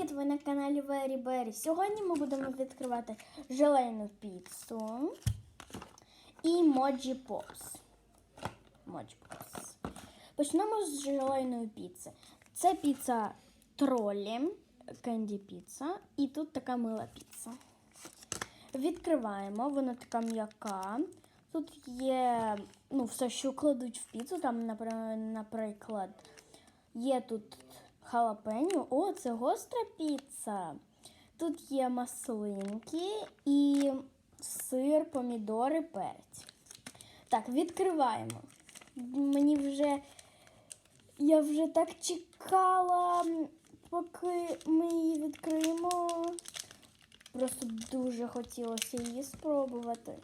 привіт! Ви на каналі Very Berry. Сьогодні ми будемо відкривати желейну піцу і Моджі Попс. Моджі Попс. Почнемо з желейної піци. Це піца тролі, кенді піца, і тут така мила піца. Відкриваємо, вона така м'яка. Тут є ну, все, що кладуть в піцу. Там, наприклад, є тут халапеньо. О, це гостра піца. Тут є маслинки і сир, помідори, перець. Так, відкриваємо. Мені вже. Я вже так чекала, поки ми її відкриємо. Просто дуже хотілося її спробувати.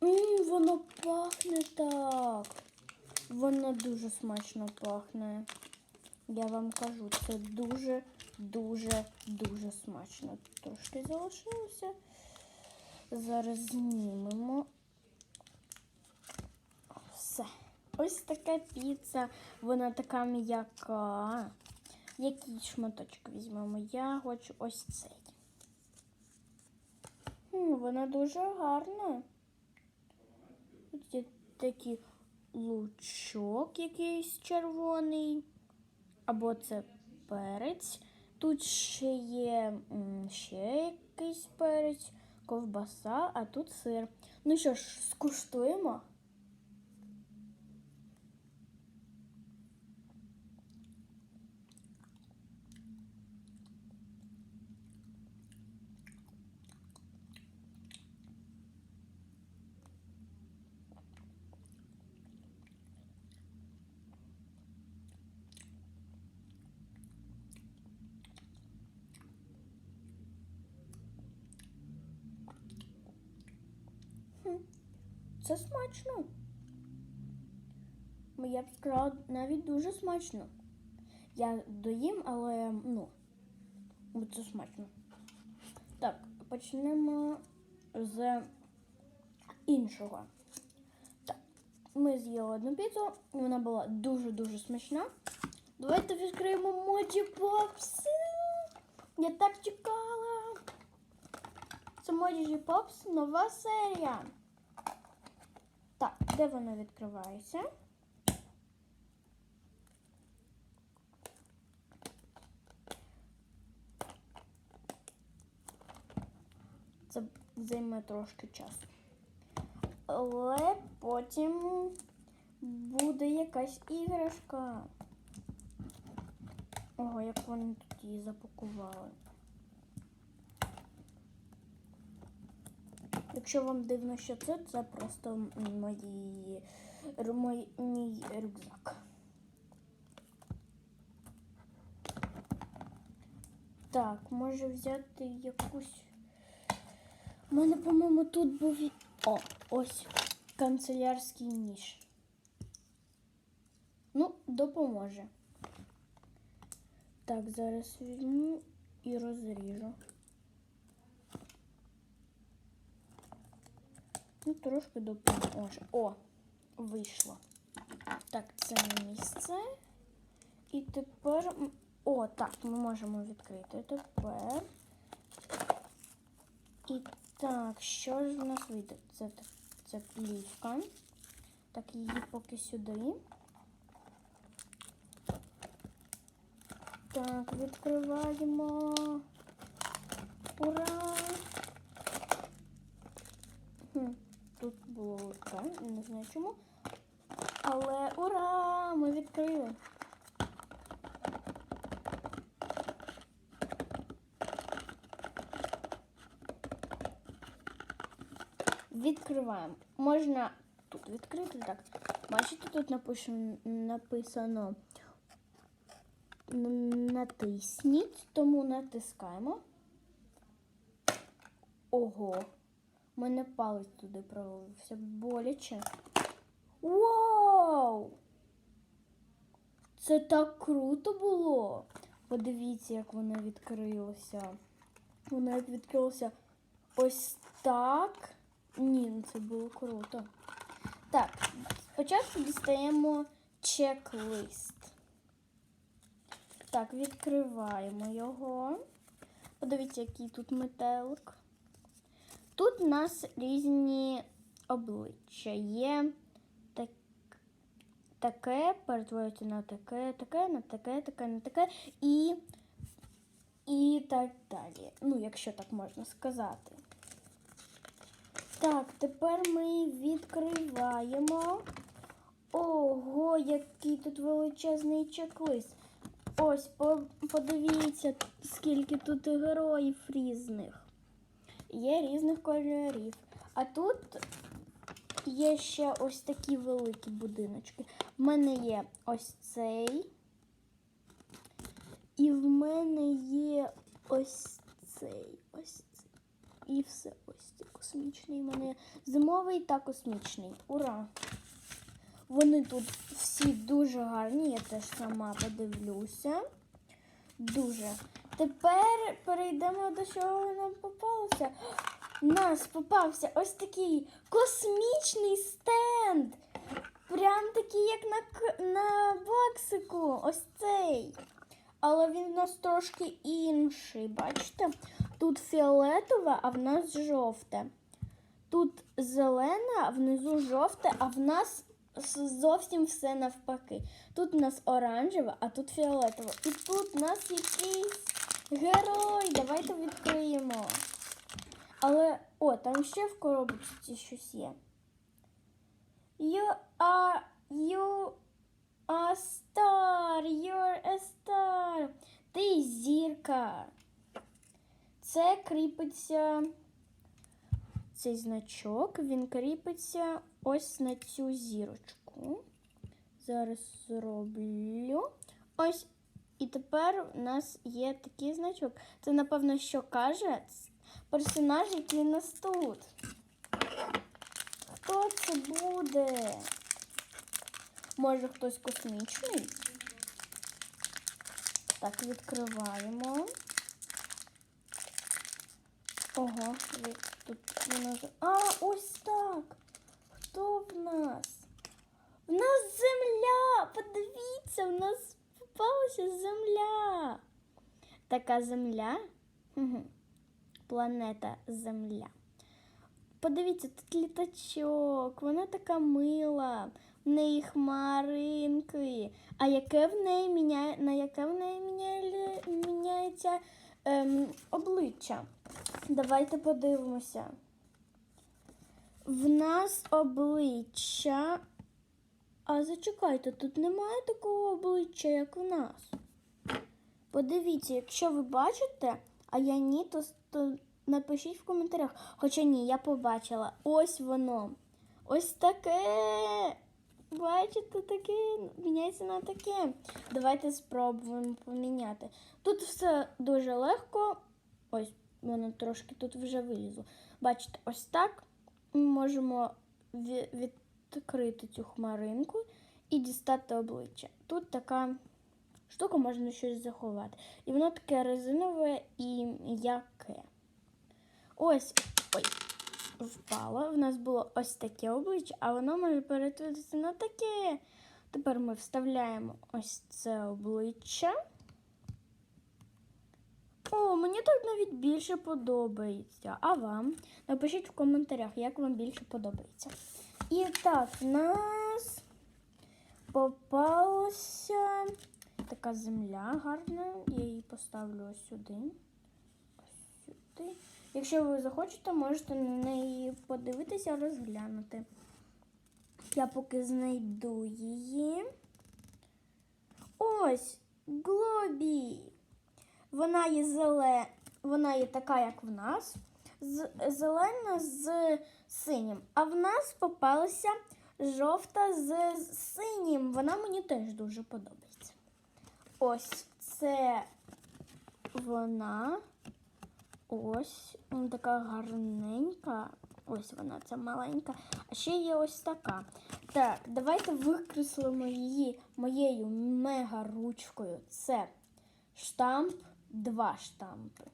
Мм, воно пахне так. Воно дуже смачно пахне. Я вам кажу, це дуже, дуже, дуже смачно. Трошки залишилося. Зараз знімемо. Все. Ось така піца. Вона така м'яка. Який шматочок візьмемо? Я хочу ось цей. Вона дуже гарна. Тут є такий лучок якийсь червоний. Або це перець. Тут ще є ще якийсь перець, ковбаса, а тут сир. Ну що ж, скуштуємо. Це смачно. Я б сказала, навіть дуже смачно. Я доїм, але ну, це смачно. Так, почнемо з іншого. Так, ми з'їли одну піцу, вона була дуже-дуже смачна. Давайте відкриємо Моджі Попс. Я так чекала. Це Моджі Попс нова серія. Так, де вона відкривається? Це займе трошки часу. Але потім буде якась іграшка. Ого, як вони тут її запакували. Якщо вам дивно, що це, це просто мої, мій, мій рюкзак. Так, може взяти якусь. У мене, по-моєму, тут був. О, ось канцелярський ніж. Ну, допоможе. Так, зараз візьму і розріжу. Ну, трошки допоможе. О, вийшло. Так, це місце. І тепер. О, так, ми можемо відкрити тепер. І так, що ж в нас вийде? Це, це плівка. Так, її поки сюди. Так, відкриваємо. Ура! Хм, Тут було легке, не знаю чому. Але ура! Ми відкрили. Відкриваємо. Можна тут відкрити, так. Бачите, тут напишено, написано натисніть, тому натискаємо. Ого. У мене палець туди провалився. Боляче. Вау! Це так круто було. Подивіться, як воно відкрилося. Воно як відкрилося ось так. Ні, ну це було круто. Так, спочатку дістаємо чек-лист. Так, відкриваємо його. Подивіться, який тут метелик. Тут у нас різні обличчя. Є так, таке, перетворюється на таке, таке, на таке, таке, на таке і, і так далі. Ну, якщо так можна сказати. Так, тепер ми відкриваємо. Ого, який тут величезний чек-лист. Ось, подивіться, скільки тут героїв різних. Є різних кольорів. А тут є ще ось такі великі будиночки. В мене є ось цей. І в мене є ось цей. Ось цей. І все ось цей космічний. У мене є зимовий та космічний. Ура! Вони тут всі дуже гарні, я теж сама подивлюся. Дуже. Тепер перейдемо до чого нам попалося. У нас попався ось такий космічний стенд. Прям такий, як на, на боксику. Ось цей. Але він у нас трошки інший. Бачите? Тут фіолетове, а в нас жовте. Тут зелене, а внизу жовте, а в нас зовсім все навпаки. Тут у нас оранжеве, а тут фіолетове. І тут у нас якийсь герой. Давайте відкриємо. Але, о, там ще в коробочці щось є. You are, you a star, you're a star. Ти зірка. Це кріпиться цей значок, він кріпиться ось на цю зірочку. Зараз зроблю. Ось. І тепер у нас є такий значок. Це, напевно, що каже персонаж, який у нас тут. Хто це буде? Може хтось космічний? Так, відкриваємо. Ого, тут воно ж. А, ось так. Хто в нас? В нас земля! Подивіться, в нас попалася земля. Така земля. Планета Земля. Подивіться, тут літачок, вона така мила, в неї хмаринки. А яке в неї міняє, на яке в неї міняє, міняється ем, обличчя? Давайте подивимося. В нас обличчя. А зачекайте, тут немає такого обличчя, як в нас. Подивіться, якщо ви бачите, а я ні, то, то напишіть в коментарях. Хоча ні, я побачила. Ось воно. Ось таке. Бачите, таке міняється на таке. Давайте спробуємо поміняти. Тут все дуже легко. Ось, воно трошки тут вже вилізло. Бачите, ось так ми можемо ві- відкрити цю хмаринку і дістати обличчя. Тут така штука можна щось заховати. І воно таке резинове і м'яке. Ось ой, впало. У нас було ось таке обличчя, а воно може перетворитися на таке. Тепер ми вставляємо ось це обличчя. О, мені так навіть більше подобається. А вам? Напишіть в коментарях, як вам більше подобається. І так, в нас попалася така земля гарна. Я її поставлю ось сюди. Ось сюди. Якщо ви захочете, можете на неї подивитися, розглянути. Я поки знайду її. Ось Глобі. Вона є зеле... вона є така, як в нас. Зелена з синім. А в нас попалася жовта з синім. Вона мені теж дуже подобається. Ось це вона. Ось вона така гарненька. Ось вона, ця маленька. А ще є ось така. Так, давайте викреслимо її моєю мега ручкою. Це штамп, два штампи.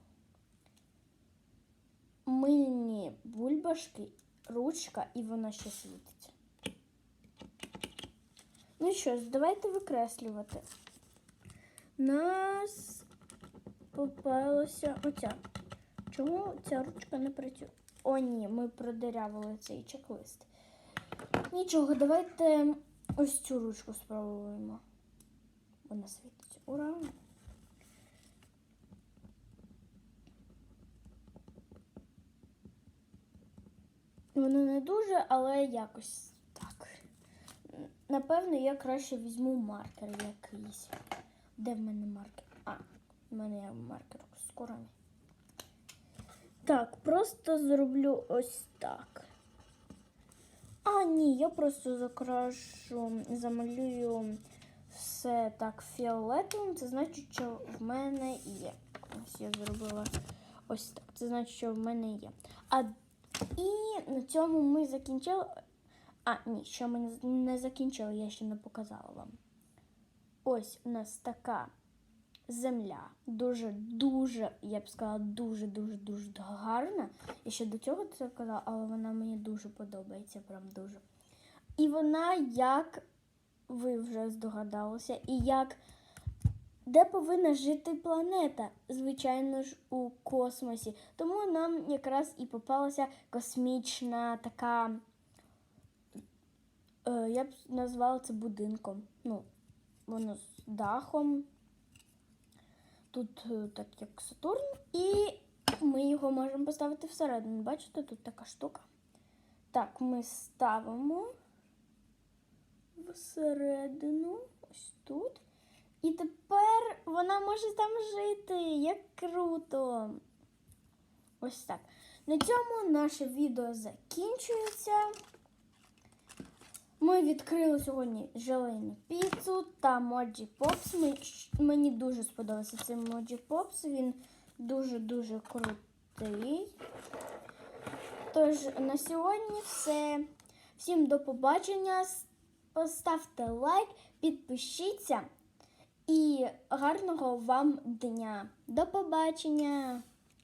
Мильні бульбашки, ручка і вона ще світиться. Ну що ж, давайте викреслювати. нас попалася оця. Чому ця ручка не працює? О, ні, ми продирявили цей чек-лист. Нічого, давайте ось цю ручку спробуємо. Вона світиться. Ура! Воно не дуже, але якось так. Напевно, я краще візьму маркер якийсь. Де в мене маркер? А, в мене є маркер з. Так, просто зроблю ось так. А, ні, я просто закрашу, замалюю все так фіолетовим. Це значить, що в мене є. Ось я зробила ось так. Це значить, що в мене є. А і на цьому ми закінчили. А, ні, що ми не- закінчили, я ще не показала вам. Ось у нас така земля. Дуже-дуже, я б сказала, дуже-дуже-дуже гарна. Я ще до цього це казала, але вона мені дуже подобається, прям дуже. І вона, як ви вже здогадалися, і як де повинна жити планета? Звичайно ж, у космосі. Тому нам якраз і попалася космічна така. Е, я б назвала це будинком. Ну, воно з дахом. Тут е, так як Сатурн, і ми його можемо поставити всередину. Бачите, тут така штука. Так, ми ставимо всередину, ось тут. І тепер вона може там жити. Як круто. Ось так. На цьому наше відео закінчується. Ми відкрили сьогодні желейну піцу та Моджі Попс. Мені дуже сподобався цей Моджі Попс. Він дуже-дуже крутий. Тож на сьогодні все. Всім до побачення. Поставте лайк, підпишіться і гарного вам дня. До побачення!